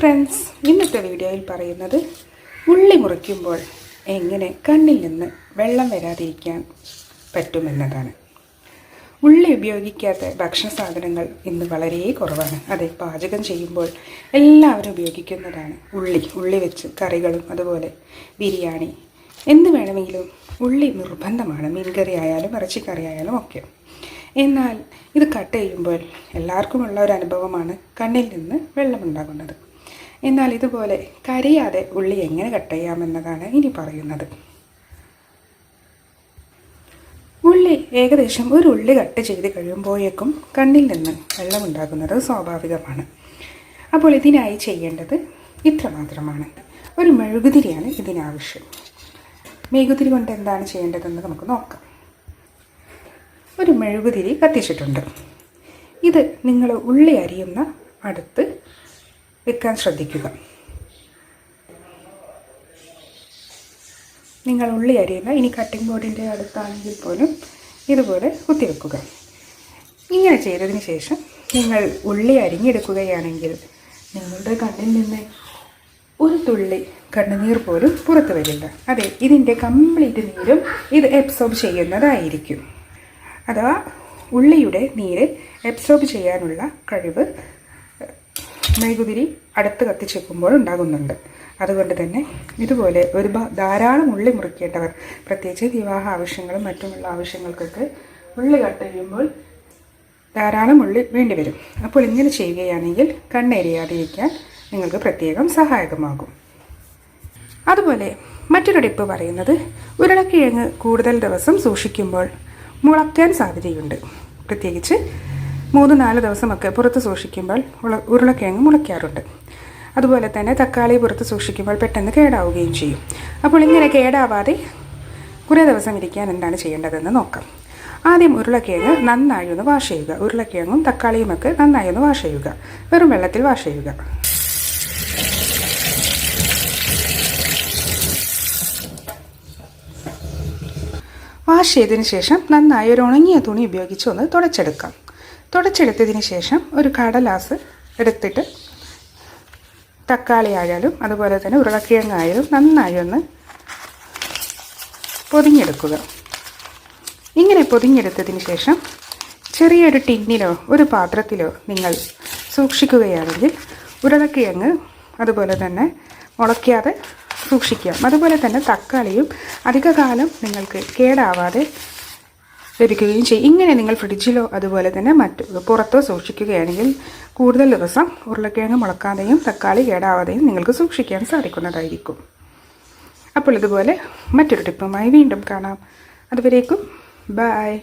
Friends ഇന്നത്തെ വീഡിയോയിൽ പറയുന്നത് ഉള്ളി മുറിക്കുമ്പോൾ എങ്ങനെ കണ്ണിൽ നിന്ന് വെള്ളം വരാതിരിക്കാൻ പറ്റുമെന്നതാണ്. ഉള്ളി ഉപയോഗിക്കാത്ത ഭക്ഷണ സാധനങ്ങൾ ഇന്ന് വളരെ കുറവാണ്. അതെ പാചകം ചെയ്യുമ്പോൾ എല്ലാവരും ഉപയോഗിക്കുന്നതാണ് ഉള്ളി. ഉള്ളി വെച്ച് കറികളും അതുപോലെ ബിരിയാണി. എന്ത് വേണമെങ്കിലും ഉള്ളി നിർബന്ധമാണ്. മീൻകറി ആയാലും ഇറച്ചിക്കറി ആയാലും ഒക്കെ. എന്നാൽ ഇത് കട്ട് ചെയ്യുമ്പോൾ എല്ലാവർക്കുമുള്ള ഒരു അനുഭവമാണ് കണ്ണിൽ നിന്ന് വെള്ളമുണ്ടാകുന്നത് എന്നാൽ ഇതുപോലെ കരിയാതെ ഉള്ളി എങ്ങനെ കട്ട് ചെയ്യാമെന്നതാണ് ഇനി പറയുന്നത്. ഉള്ളി ഏകദേശം ഒരു ഉള്ളി കട്ട് ചെയ്ത് കഴിയുമ്പോഴേക്കും കണ്ണിൽ നിന്ന് വെള്ളമുണ്ടാകുന്നത് സ്വാഭാവികമാണ്. അപ്പോൾ ഇതിനായി ചെയ്യേണ്ടത് ഇത്ര മാത്രമാണ്. ഒരു മെഴുകുതിരിയാണ് ഇതിനാവശ്യം. മെഴുകുതിരി കൊണ്ട് എന്താണ് ചെയ്യേണ്ടതെന്ന് നമുക്ക് നോക്കാം. ഒരു മെഴുകുതിരി കത്തിച്ചിട്ടുണ്ട്. ഇത് നിങ്ങൾ ഉള്ളി അരിയുന്ന അടുത്ത് വെക്കാൻ ശ്രദ്ധിക്കുക. നിങ്ങൾ ഉള്ളി അരിയുന്ന ഇനി കട്ടിംഗ് ബോർഡിന്റെ അടുത്താണെങ്കിൽ പോലും ഇതുപോലെ കുത്തിവെക്കുക ഇങ്ങനെ ചെയ്തതിന് ശേഷം നിങ്ങൾ ഉള്ളി അരിഞ്ഞെടുക്കുകയാണെങ്കിൽ നിങ്ങളുടെ കണ്ണിൽ നിന്ന് ഒരു തുള്ളി കണ്ണുനീർ പോലും പുറത്തു വരില്ല. അതെ ഇതിന്റെ കംപ്ലീറ്റ് നീരും ഇത് എബ്സോർബ് ചെയ്യുന്നതായിരിക്കും. അഥവാ ഉള്ളിയുടെ നീര് എബ്സോർബ് ചെയ്യാനുള്ള കഴിവ് മെഴുകുതിരി അടുത്ത് കത്തിച്ചെക്കുമ്പോൾ ഉണ്ടാകുന്നുണ്ട്. അതുകൊണ്ട് തന്നെ ഇതുപോലെ ഒരു ധാരാളം ഉള്ളി മുറിക്കേണ്ടവർ പ്രത്യേകിച്ച് വിവാഹ ആവശ്യങ്ങളും മറ്റുമുള്ള ആവശ്യങ്ങൾക്കൊക്കെ ഉള്ളി കട്ട് ചെയ്യുമ്പോൾ ധാരാളം ഉള്ളി വേണ്ടിവരും. അപ്പോൾ ഇങ്ങനെ ചെയ്യുകയാണെങ്കിൽ കണ്ണെരിയാതിരിക്കാൻ നിങ്ങൾക്ക് പ്രത്യേകം സഹായകമാകും. അതുപോലെ മറ്റൊരു ടിപ്പ് പറയുന്നത് ഉരുളക്കിഴങ്ങ് കൂടുതൽ ദിവസം സൂക്ഷിക്കുമ്പോൾ മുളയ്ക്കാൻ സാധ്യതയുണ്ട്. പ്രത്യേകിച്ച് മൂന്ന് നാല് ദിവസമൊക്കെ പുറത്ത് സൂക്ഷിക്കുമ്പോൾ ഉള ഉരുളക്കിഴങ്ങ് മുളയ്ക്കാറുണ്ട്. അതുപോലെ തന്നെ തക്കാളി പുറത്ത് സൂക്ഷിക്കുമ്പോൾ പെട്ടെന്ന് കേടാവുകയും ചെയ്യും. അപ്പോൾ ഇങ്ങനെ കേടാവാതെ കുറേ ദിവസം ഇരിക്കാൻ എന്താണ് ചെയ്യേണ്ടതെന്ന് നോക്കാം. ആദ്യം ഉരുളക്കിഴങ്ങ് നന്നായി ഒന്ന് വാഷ് ചെയ്യുക. ഉരുളക്കിഴങ്ങും തക്കാളിയുമൊക്കെ നന്നായി ഒന്ന് വാഷ് ചെയ്യുക. വെറും വെള്ളത്തിൽ വാഷ് ചെയ്യുക. വാഷ് ചെയ്തതിന് ശേഷം നന്നായി ഒരു ഉണങ്ങിയ തുണി ഉപയോഗിച്ച് ഒന്ന് തുടച്ചെടുക്കാം. തുടച്ചെടുത്തതിന് ശേഷം ഒരു കടലാസ് എടുത്തിട്ട് തക്കാളി ആയാലും അതുപോലെ തന്നെ ഉരുളക്കിഴങ്ങ് ആയാലും നന്നായി ഒന്ന് പൊതിഞ്ഞെടുക്കുക. ഇങ്ങനെ പൊതിഞ്ഞെടുത്തതിന് ശേഷം ചെറിയൊരു ടിന്നിലോ ഒരു പാത്രത്തിലോ നിങ്ങൾ സൂക്ഷിക്കുകയാണെങ്കിൽ ഉരുളക്കിഴങ്ങ് അതുപോലെ തന്നെ മുളയ്ക്കാതെ സൂക്ഷിക്കാം. അതുപോലെ തന്നെ തക്കാളിയും അധികകാലം നിങ്ങൾക്ക് കേടാവാതെ ലഭിക്കുകയും ചെയ്യും. ഇങ്ങനെ നിങ്ങൾ ഫ്രിഡ്ജിലോ അതുപോലെ തന്നെ മറ്റു പുറത്തോ സൂക്ഷിക്കുകയാണെങ്കിൽ കൂടുതൽ ദിവസം ഉരുളക്കിഴങ്ങ് മുളക്കാതെയും തക്കാളി കേടാവാതെയും നിങ്ങൾക്ക് സൂക്ഷിക്കാൻ സാധിക്കുന്നതായിരിക്കും. അപ്പോൾ ഇതുപോലെ മറ്റൊരു ടിപ്പുമായി വീണ്ടും കാണാം. അതുവരേക്കും ബായ്